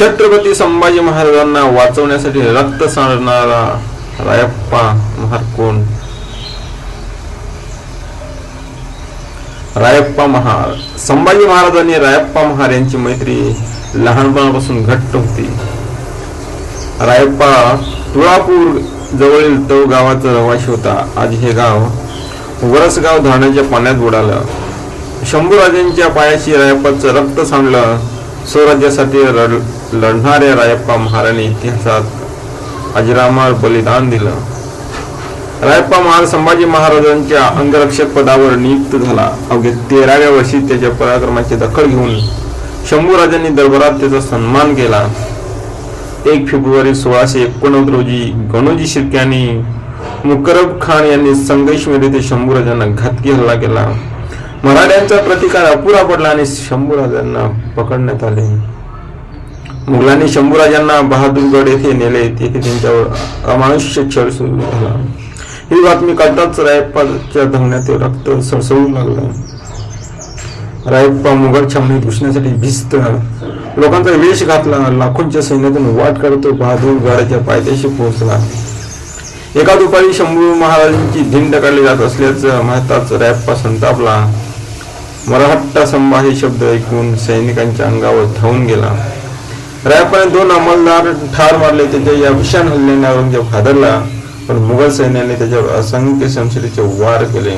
छत्रपती संभाजी महाराजांना वाचवण्यासाठी रक्त सांडणारा रायप्पा महार कोण? रायप्पा महार. संभाजी महाराज आणि रायप्पा महार यांची मैत्री लहानपणापासून घट्ट होती. रायप्पा तुळापूर जवळील तव गावाचा रहिवाशी होता. आज हे गाव वरसगाव धरणाच्या पाण्यात बुडालं. शंभूराजांच्या पायाशी रायप्पाचं रक्त सांडलं. स्वराज्यासाठी रड- लढणाऱ्या रायप्पा महाराणी इतिहासात अजरामर बलिदान दिलं. रायप्पा महाराज संभाजी महाराजांच्या अंगरक्षक पदावर नियुक्त झाला. अवघे तेराव्या वर्षी त्याच्या पराक्रमाची दखल घेऊन शंभूराजांनी दरबारात त्याचा सन्मान केला. एक फेब्रुवारी सोळाशे एकोणनव्वद रोजी गणोजी शिर्के आणि मुकरब खान यांनी संघर्षमध्ये ते शंभूराजांना घातकी हल्ला केला. मराठ्यांचा प्रतिकार अपुरा पडला आणि शंभूराजांना पकडण्यात आले. मुलांनी शंभूराजांना बहादूरगड येथे नेले तेथे त्यांच्यावर अमानुष्य छळ सुरू झाला. ही बातमी कळताच रायप्पाच्या धंगण्यात रक्त सळसळू लागलं. रायप्पा मुघल छावणीत घुसण्यासाठी भिस्त. लोकांचा वेश घातला. लाखोंच्या सैन्यातून वाट काढतो बहादूरगडाच्या पायथ्याशी पोहोचला. एका दुपारी शंभू महाराजांची धिंड काढली जात असल्याचं माहिताच रायप्पा संतापला. मराठा संभा हे शब्द ऐकून सैनिकांच्या अंगावर धावून गेला. रायप्पाने दोन अंमलदार ठार मारले त्याच्या या भीषण हल्ल्याने औरंगजेब हादरला. पण मुघल सैन्याने त्याच्यावर असंख्य संशयाचे वार केले.